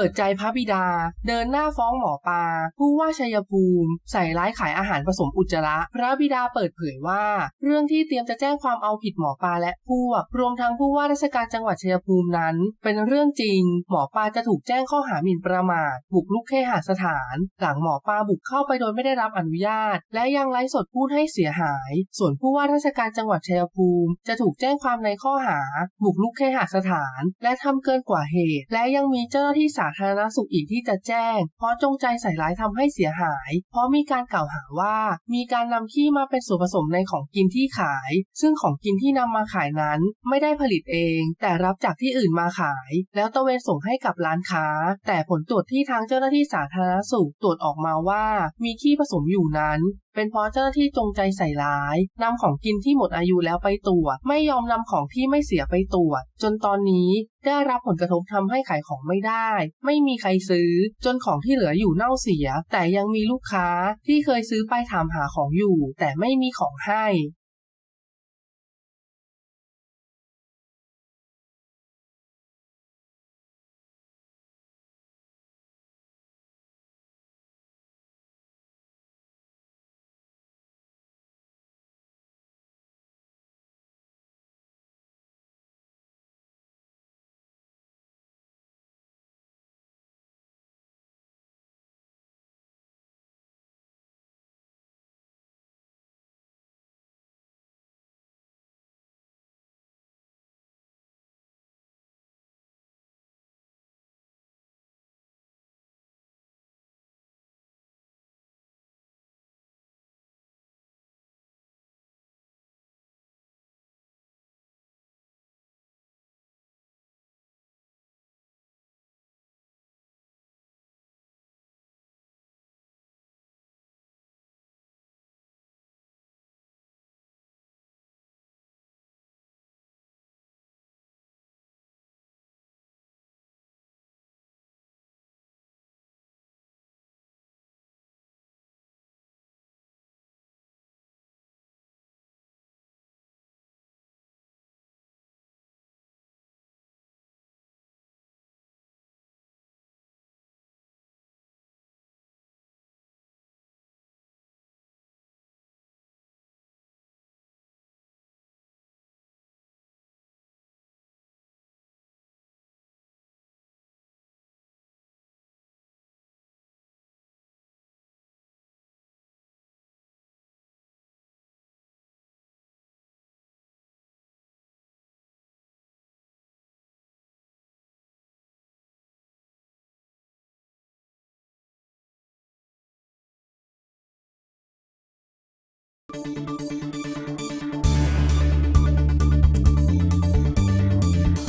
ปิดใจพระบิดา เดินหน้าฟ้องหมอปลาผู้ว่าชัยภูมิ ใส่ร้ายขายอาหารผสมอุจจาระ พระบิดาเปิดเผยว่า เรื่องที่เตรียมจะแจ้งความเอาผิดหมอปลาและพวก รวมทั้งผู้ว่าราชการจังหวัดชัยภูมินั้น เป็นเรื่องจริง หมอปลาจะถูกแจ้งข้อหาหมิ่นประมาทบุกลุกเคหสถาน หลังหมอปลาบุกเข้าไปโดยไม่ได้รับอนุญาต และยังไลฟ์สดพูดให้เสียหาย ส่วนผู้ว่าราชการจังหวัดชัยภูมิ จะถูกแจ้งความในข้อหาบุกลุกเคหสถาน และทำเกินกว่าเหตุ และยังมีเจ้าหน้าที่สาธารณสุขอีกที่จะแจ้ง เพราะจงใจใส่ร้ายทำให้เสียหาย เพราะมีการกล่าวหาว่า มีการนำขี้มาเป็นส่วนผสมในของกินที่ขาย ซึ่งของกินที่นำมาขายนั้นไม่ได้ผลิตเอง แต่รับจากที่อื่นมาขาย แล้วตะเวนส่งให้กับร้านค้า แต่ผลตรวจที่ทางเจ้าหน้าที่สาธารณสุขตรวจออกมาว่า มีขี้ผสมอยู่นั้นเป็นเพราะเจ้าหน้าที่จงใจใส่ร้ายนำของกินที่หมดอายุแล้วไปตรวจ ไม่ยอมนำของที่ไม่เสียไปตรวจ จนตอนนี้ได้รับผลกระทบทำให้ขายของไม่ได้ ไม่มีใครซื้อ จนของที่เหลืออยู่เน่าเสีย แต่ยังมีลูกค้าที่เคยซื้อไปถามหาของอยู่ แต่ไม่มีของให้ you